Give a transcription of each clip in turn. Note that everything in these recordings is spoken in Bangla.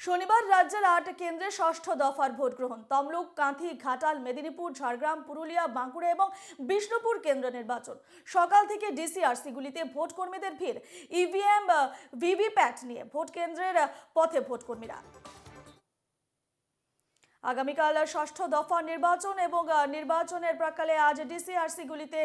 শনিবার রাজ্যের আট কেন্দ্রে ষষ্ঠ দফার ভোট গ্রহণ তমলুক, কাঁথি, ঘাটাল, মেদিনীপুর, ঝাড়গ্রাম, পুরুলিয়া, বাঁকুড়া এবং বিষ্ণুপুর কেন্দ্র নির্বাচন। সকাল থেকে ডিসিআরসিগুলিতে ভোট কর্মীদের ভিড়। ইভিএম, ভিভিপ্যাট নিয়ে ভোট কেন্দ্রের পথে ভোট কর্মীরা আগামীকাল ষষ্ঠ দফা নির্বাচন এবং নির্বাচনের প্রাকালে আজ ডিসিআরসিগুলিতে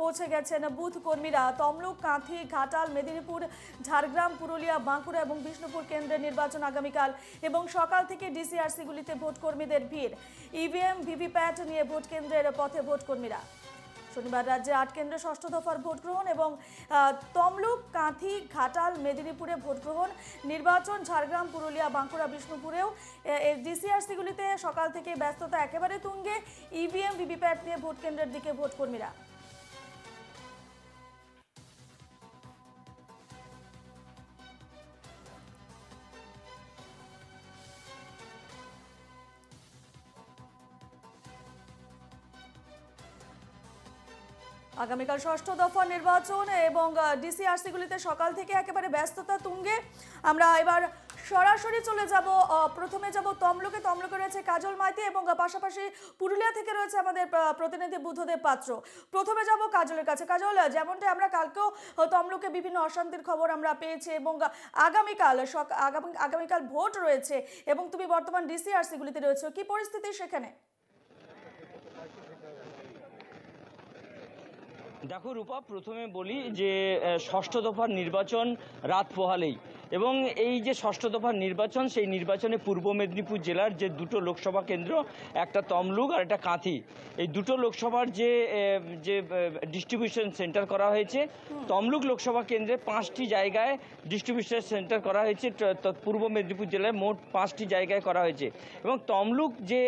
পৌঁছে গেছেন বুথ কর্মীরা তমলুক, কাঁথি, ঘাটাল, মেদিনীপুর, ঝাড়গ্রাম, পুরুলিয়া, বাঁকুড়া এবং বিষ্ণুপুর কেন্দ্রের নির্বাচন আগামীকাল এবং সকাল থেকে ডিসিআরসিগুলিতে ভোটকর্মীদের ভিড়। ইভিএম, ভিভিপ্যাট নিয়ে ভোট কেন্দ্রের পথে ভোট কর্মীরা শনিবার রাজ্যে আট কেন্দ্রে ষষ্ঠ দফার ভোট গ্রহণ এবং তমলুক, কাঁথি, ঘাটাল, মেদিনীপুরে ভোট গ্রহণ নির্বাচন, ঝাড়গ্রাম, পুরুলিয়া, বাঁকুড়া, বিষ্ণুপুরেও ডিসিআরসিগুলিতে সকাল থেকে ব্যস্ততা একেবারে তুঙ্গে, ইভিএম, ভিভিপ্যাট নিয়ে ভোট কেন্দ্রের দিকে ভোট আগামীকাল ষষ্ঠ দফা নির্বাচন এবং ডিসিআরসিগুলিতে সকাল থেকে একেবারে ব্যস্ততা তুঙ্গে। আমরা এবার সরাসরি চলে যাব প্রথমে যাব তমলুকে। তমলুকে রয়েছে কাজল মাইতি এবং পাশাপাশি পুরুলিয়া থেকে রয়েছে আমাদের প্রতিনিধি বুদ্ধদেব পাত্র। প্রথমে যাব কাজলের কাছে। কাজল যেমনটা আমরা কালকেও তমলুকে বিভিন্ন অশান্তির খবর আমরা পেয়েছি এবং আগামীকাল আগামীকাল ভোট রয়েছে এবং তুমি বর্তমান ডিসিআরসিগুলিতে রয়েছে। কি পরিস্থিতি সেখানে? দেখো রূপা প্রথমে বলি যে ষষ্ঠ দফার নির্বাচন রাত পোহালেই। এবং এই যে ষষ্ঠ দফার নির্বাচন, সেই নির্বাচনে পূর্ব মেদিনীপুর জেলার যে দুটো লোকসভা কেন্দ্র, একটা তমলুক আর একটা কাঁথি। এই দুটো লোকসভার যে যে ডিস্ট্রিবিউশন সেন্টার করা হয়েছে, তমলুক লোকসভা কেন্দ্রে পাঁচটি জায়গায় ডিস্ট্রিবিউশন সেন্টার করা হয়েছে পূর্ব মেদিনীপুর জেলায় মোট পাঁচটি জায়গায় করা হয়েছে। এবং তমলুক যে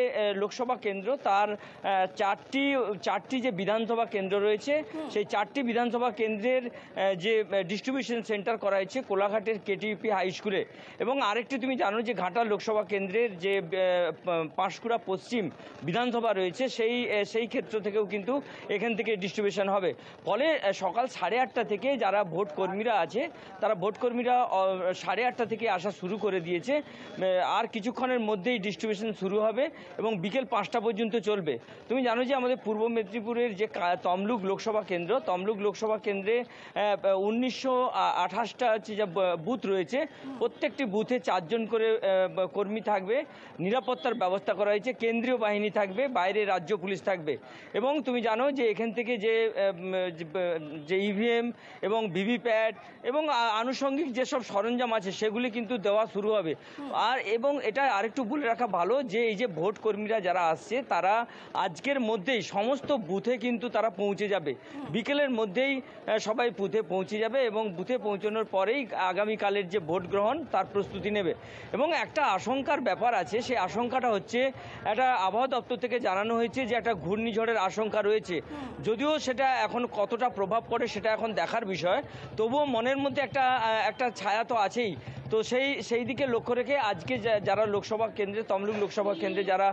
লোকসভা কেন্দ্র, তার চারটি চারটি যে বিধানসভা কেন্দ্র রয়েছে, সেই চারটি বিধানসভা কেন্দ্রের যে ডিস্ট্রিবিউশন সেন্টার করা হয়েছে, কোলাঘাটের কেটিপি হাই স্কুলে এবং আরেকটি তুমি জানো যে ঘাটাল লোকসভা কেন্দ্রের যে পাঁশকুড়া পশ্চিম বিধানসভা রয়েছে, সেই সেই ক্ষেত্র থেকেও কিন্তু এখান থেকে ডিস্ট্রিবিউশন হবে। ফলে সকাল সাড়ে আটটা থেকে যারা ভোট কর্মীরা আছে, তারা ভোট কর্মীরা সাড়ে আটটা থেকে আসা শুরু করে দিয়েছে। আর কিছুক্ষণের মধ্যেই ডিস্ট্রিবিউশন শুরু হবে এবং বিকেল পাঁচটা পর্যন্ত চলবে। তুমি জানো যে আমাদের পূর্ব মেদিনীপুরের যে তমলুক লোকসভা কেন্দ্র, তমলুক লোকসভা কেন্দ্রে উনিশশো আঠাশটা হচ্ছে যা বুথ রয়েছে প্রত্যেকটি বুথে চারজন করে কর্মী থাকবে। নিরাপত্তার ব্যবস্থা করা হয়েছে। কেন্দ্রীয় বাহিনী থাকবে বাইরে রাজ্য পুলিশ থাকবে। এবং তুমি জানো যে এখান থেকে যে যে, ইভিএম এবং ভিভিপ্যাট এবং আনুষঙ্গিক যেসব সরঞ্জাম আছে সেগুলি কিন্তু দেওয়া শুরু হবে। আর এবং এটা আরেকটু বলে রাখা ভালো যে এই যে ভোট কর্মীরা যারা আসছে তারা আজকের মধ্যেই সমস্ত বুথে কিন্তু তারা পৌঁছে যাবে। বিকেলের মধ্যেই সবাই বুথে পৌঁছে যাবে এবং বুথে পৌঁছানোর পরেই আগামীকালের যে ভোট গ্রহণ তার প্রস্তুতি নেবে। এবং একটা আশঙ্কার ব্যাপার আছে, সেই আশঙ্কাটা হচ্ছে একটা আবহাওয়া দপ্তর থেকে জানানো হয়েছে যে একটা ঘূর্ণিঝড়ের আশঙ্কা রয়েছে। যদিও সেটা এখন কতটা প্রভাব পড়ে সেটা এখন দেখার বিষয়। তবুও মনের মধ্যে একটা একটা ছায়া তো আছেই। তো সেই সেই দিকে লক্ষ্য রেখে আজকে যা- যারা লোকসভা কেন্দ্রে তমলুক লোকসভা কেন্দ্রে যারা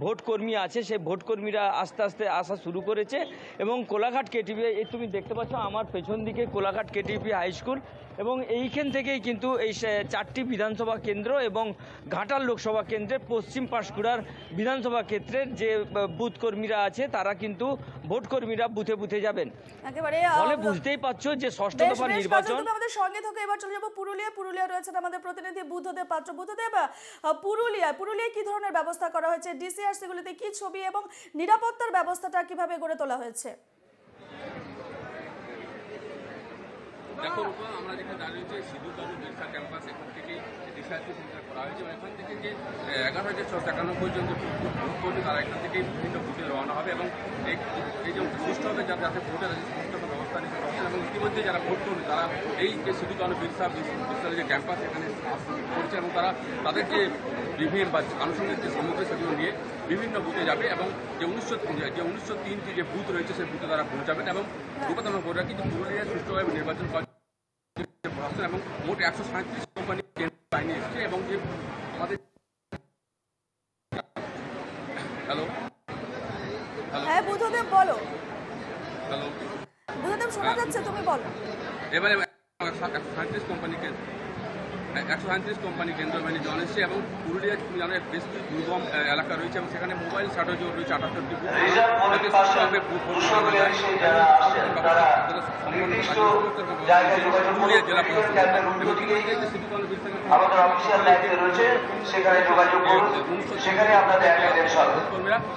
ভোট কর্মী আছে সেই ভোট কর্মীরা আস্তে আস্তে আসা শুরু করেছে এবং কোলাঘাট কেটিপি এই তুমি দেখতে পাচ্ছ আমার পেছন দিকে কোলাঘাট কেটিপি হাই স্কুল এবং এইখান থেকেই কিন্তু এই চারটি বিধানসভা কেন্দ্র এবং ঘাটাল লোকসভা কেন্দ্রে পশ্চিম পাঁশকুড়ার বিধানসভা ক্ষেত্রের যে বুথ কর্মীরা আছে তারা কিন্তু ভোট কর্মীরা বুথে বুথে যাবেন। ফলে বুঝতেই পারছ যে ষষ্ঠ দফা নির্বাচন আমাদের সঙ্গে থাকো এবার চলে যাব। পুরুলিয়া পুরুলিয়া আমাদের প্রতিনিধি বুদ্ধদেব পাত্র। বুদ্ধদেব আহ, পুরুলিয়া পুরুলিয়ায় কি ধরনের ব্যবস্থা করা হয়েছে? ডিসিআরসি গুলিতে কি ছবি এবং নিরাপত্তার ব্যবস্থাটা কীভাবে গড়ে তোলা হয়েছে? দেখো রূপা আমরা যেখানে দাঁড়িয়ে রয়েছে সিধু কানু বিরসা ক্যাম্পাস এখান থেকে রিসার্চ সেন্টার করা হয়েছে এবং এখান থেকে যে এগারো হাজার ছশো ভোট করবে তারা এখান থেকে বিভিন্ন বুথে রওনা হবে এবং এই- যে যাতে ভোটের সুষ্ঠু ব্যবস্থা নিতে এবং ইতিমধ্যে যারা ভোট করবে তারা এই যে সিধু কানু বিরসা বিশ্ববিদ্যালয়ের যে ক্যাম্পাস এখানে করছে এবং তারা তাদের যে বিভিন্ন বা আনুষঙ্গিক যে সামগ্রী সেগুলো নিয়ে বিভিন্ন বুথে যাবে এবং যে উনিশশো যে উনিশশো তিনটি যে বুথ রয়েছে সেই বুথে তারা পৌঁছাবেন এবং রূপাতন করে রাখি যে পুরুলিয়ায় সুষ্ঠুভাবে নির্বাচন করা এবং মোট একশো সাঁত্রিশ কোম্পানি বাহিনী এসছে এবং যে আমাদের হ্যালো হ্যালো হ্যাঁ বলো। হ্যালো বুদ্ধদেব শোনা যাচ্ছে তুমি বলো। এবারে সাঁত্রিশ কোম্পানিকে একশো সাঁত্রিশ কোম্পানি কেন্দ্র বাহিনী এসছে এবং পুরুলিয়া তুমি জানো বেশ কিছু দুর্গম এলাকা রয়েছে এবং সেখানে মোবাইল শাটার রয়েছে আটাত্তরটি পুরুলিয়া জেলা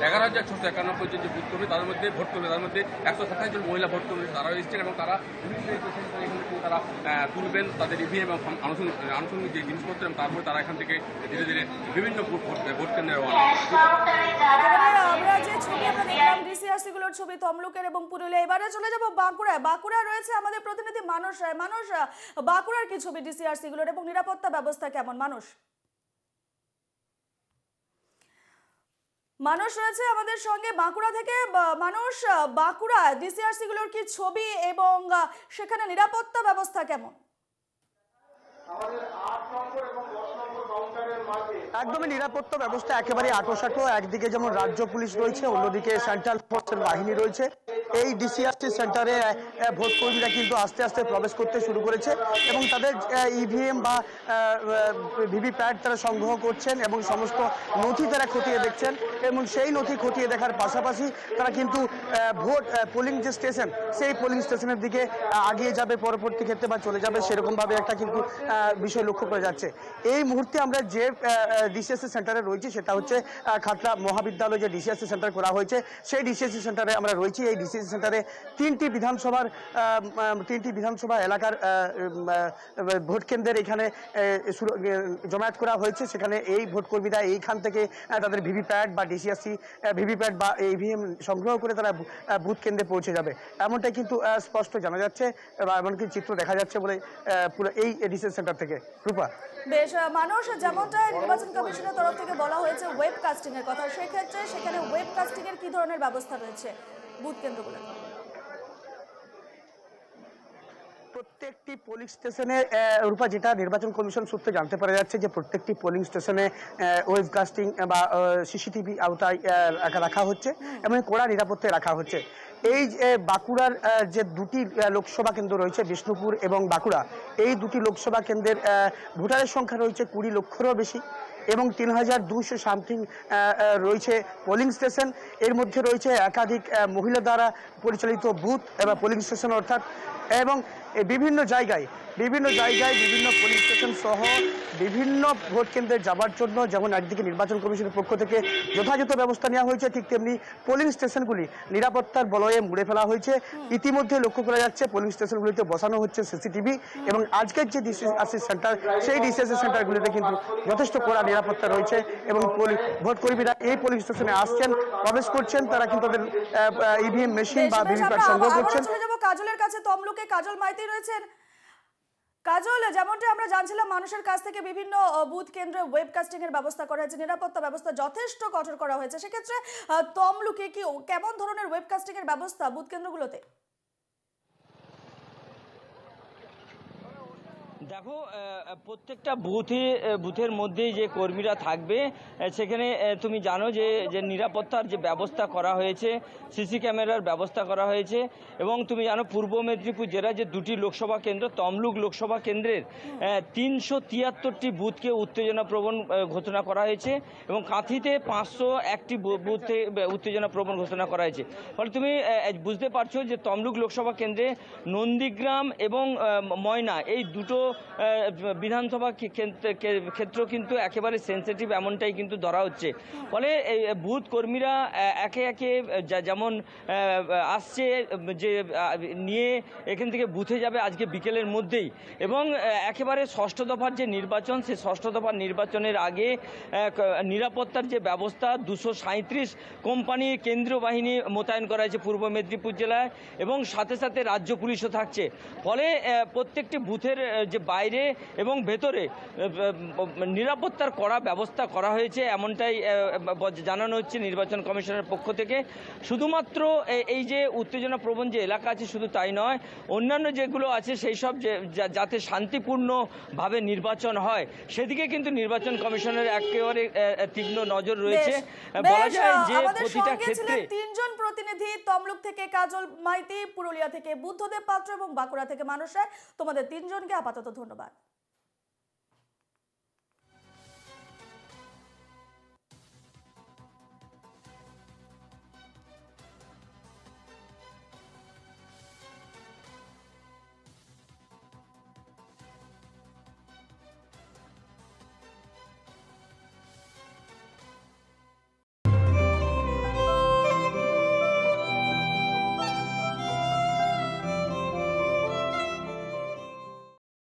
এগারো হাজার ছশো একানব্বই জন যে ভোট কর্মী তাদের মধ্যে ভোট কর্মী তাদের মধ্যে একশো সাতাশ জন মহিলা ভোট কর্মী তারাও এসেছেন এবং তারা তারা তুলবেন তাদের ইভিএম এবং আনুষঙ্গিক যে জিনিসপত্র এবং তারপরে তারা এখান থেকে ধীরে ধীরে বিভিন্ন ভোট কেন্দ্রে আমরা যে ছবি ডিসিআরসি গুলোর ছবি তমলুকের এবং পুরুলিয়া এবারে চলে যাব বাঁকুড়ায়। বাঁকুড়া রয়েছে আমাদের প্রতিনিধি মানুষ মানুষ বাঁকুড়ার কি ছবি ডিসিআরসি গুলোর এবং নিরাপত্তা ব্যবস্থা কেমন? মানুষ মানুষ রয়েছে আমাদের সঙ্গে বাঁকুড়া থেকে। মানুষ বাঁকুড়া ডিসিআরসি গুলোর কি ছবি এবং সেখানে নিরাপত্তা ব্যবস্থা কেমন? একদমই নিরাপত্তা ব্যবস্থা একেবারে আটোসাটো, একদিকে যেমন রাজ্য পুলিশ রয়েছে, অন্যদিকে সেন্ট্রাল ফোর্সের বাহিনী রয়েছে। এই ডিসিআরসি সেন্টারে ভোট কর্মীরা কিন্তু আস্তে আস্তে প্রবেশ করতে শুরু করেছে এবং তাদের ইভিএম বা ভিভিপ্যাট তারা সংগ্রহ করছেন এবং সমস্ত নথি তারা খতিয়ে দেখছেন এবং সেই নথি খতিয়ে দেখার পাশাপাশি তারা কিন্তু ভোট পোলিং যে স্টেশন সেই পোলিং স্টেশনের দিকে আগিয়ে যাবে, পরবর্তী ক্ষেত্রে বা চলে যাবে সেরকম ভাবে একটা কিন্তু বিষয় লক্ষ্য করা যাচ্ছে। এই মুহূর্তে আমরা যে ডিসিএসসি সেন্টারে রয়েছি, সেটা হচ্ছে খাতড়া মহাবিদ্যালয় যে ডিসিএসসি সেন্টার করা হয়েছে, সেই ডিসিএসসি সেন্টারে আমরা রয়েছি। এই ডিসিএসসি সেন্টারে তিনটি বিধানসভার তিনটি বিধানসভা এলাকার ভোট কেন্দ্রের এখানে জমায়েত করা হয়েছে। সেখানে এই ভোট কর্মীরা এইখান থেকে তাদের ভিভিপ্যাট বা ডিসিএসসি ভিভিপ্যাট বা ইভিএম সংগ্রহ করে তারা বুথ কেন্দ্রে পৌঁছে যাবে। এমনটাই কিন্তু স্পষ্ট জানা যাচ্ছে, বা এমনকি চিত্র দেখা যাচ্ছে বলে পুরো এই ডিসিএস সেন্টার থেকে। রূপা? বেশ মানুষ যেমনটা নির্বাচন কমিশনের তরফ থেকে বলা হয়েছে ওয়েব কাস্টিং এর কথা। সেক্ষেত্রে সেখানে ওয়েব কাস্টিং এর কি ধরনের ব্যবস্থা রয়েছে? বুথ কেন্দ্রগুলো প্রত্যেকটি পোলিং স্টেশনে রূপা যেটা নির্বাচন কমিশন সূত্রে জানতে পারা যাচ্ছে যে প্রত্যেকটি পোলিং স্টেশনে ওয়েব কাস্টিং বা সিসিটিভি আওতায় রাখা হচ্ছে এবং কড়া নিরাপত্তায় রাখা হচ্ছে। এই যে বাঁকুড়ার যে দুটি লোকসভা কেন্দ্র রয়েছে, বিষ্ণুপুর এবং বাঁকুড়া, এই দুটি লোকসভা কেন্দ্রের ভোটারের সংখ্যা রয়েছে কুড়ি লক্ষেরও বেশি এবং তিন হাজার দুশো সামথিং রয়েছে পোলিং স্টেশনের মধ্যে রয়েছে একাধিক মহিলা দ্বারা পরিচালিত বুথ এবং পোলিং স্টেশন অর্থাৎ এবং বিভিন্ন জায়গায় বিভিন্ন জায়গায় বিভিন্ন পুলিশ স্টেশন সহ বিভিন্ন ভোট কেন্দ্রে যাবার জন্য যেমন একদিকে নির্বাচন কমিশনের পক্ষ থেকে যথাযথ ব্যবস্থা নেওয়া হয়েছে ঠিক তেমনি পোলিং স্টেশনগুলি নিরাপত্তার বলয়ে মুড়ে ফেলা হয়েছে। ইতিমধ্যে লক্ষ্য করা যাচ্ছে পোলিং স্টেশনগুলিতে বসানো হচ্ছে সিসিটিভি এবং আজকের যে ডিসিএসসি সেন্টার সেই ডিসিএসসি সেন্টারগুলিতে কিন্তু যথেষ্ট কড়া নিরাপত্তা রয়েছে এবং ভোট কর্মীরা এই পোলিং স্টেশনে আসছেন প্রবেশ করছেন তারা কিন্তু তাদের ইভিএম মেশিন বা বেশ ভিভিপ্যাট সংগ্রহ করছেন। কাজলের কাছে তমলুকে কাজল মাইতি রয়েছেন। কাজল যেমনটা আমরা জানছিলাম, মানুষের কাছ থেকে বিভিন্ন বুথ কেন্দ্রে ওয়েব কাস্টিং এর ব্যবস্থা করা হয়েছে, নিরাপত্তা ব্যবস্থা যথেষ্ট কঠোর করা হয়েছে। সেক্ষেত্রে তমলুকে কি কেমন ধরনের ওয়েব কাস্টিং এর ব্যবস্থা বুথ কেন্দ্রগুলোতে? দেখো প্রত্যেকটা বুথে বুথের মধ্যেই যে কর্মীরা থাকবে সেখানে তুমি জানো যে যে নিরাপত্তার যে ব্যবস্থা করা হয়েছে, সিসি ক্যামেরার ব্যবস্থা করা হয়েছে, এবং তুমি জানো পূর্ব মেদিনীপুর জেলার যে দুটি লোকসভা কেন্দ্র, তমলুক লোকসভা কেন্দ্রের তিনশো তিয়াত্তরটি বুথকে উত্তেজনা প্রবণ ঘোষণা করা হয়েছে, এবং কাঁথিতে পাঁচশো একটি বুথে উত্তেজনা প্রবণ ঘোষণা করা হয়েছে। ফলে তুমি বুঝতে পারছ যে তমলুক লোকসভা কেন্দ্রে নন্দীগ্রাম এবং ময়না, এই দুটো বিধানসভা ক্ষেত্র কিন্তু একেবারে সেন্সিটিভ এমনটাই কিন্তু ধরা হচ্ছে। ফলে বুথ কর্মীরা একে একে যেমন আসছে, যে নিয়ে এখান থেকে বুথে যাবে আজকে বিকেলের মধ্যেই। এবং একেবারে ষষ্ঠ দফার যে নির্বাচন, সে ষষ্ঠ দফার নির্বাচনের আগে নিরাপত্তার যে ব্যবস্থা, দুশো সাঁত্রিশ কোম্পানি কেন্দ্রীয় বাহিনী মোতায়েন করা হয়েছে পূর্ব মেদিনীপুর জেলায় এবং সাথে সাথে রাজ্য পুলিশও থাকছে। ফলে প্রত্যেকটি বুথের যে বাইরে এবং ভেতরে নিরাপত্তার কড়া ব্যবস্থা করা হয়েছে এমনটাই জানানো হচ্ছে নির্বাচন কমিশনের পক্ষ থেকে। শুধুমাত্র এই যে উত্তেজনা প্রবণ যে এলাকা আছে শুধু তাই নয় অন্যান্য যেগুলো আছে সেই সব যাতে শান্তিপূর্ণভাবে নির্বাচন হয় সেদিকে কিন্তু নির্বাচন কমিশনের একেবারে তীক্ষ্ণ নজর রয়েছে। বলা যায় যে প্রতিটা ক্ষেত্রে তিনজন প্রতিনিধি তমলুক থেকে কাজল মাইতি পুরুলিয়া থেকে বুদ্ধদেব পাত্র এবং বাঁকুড়া থেকে মানুষ। তোমাদের তিনজনকে আপাতত ধন্যবাদ।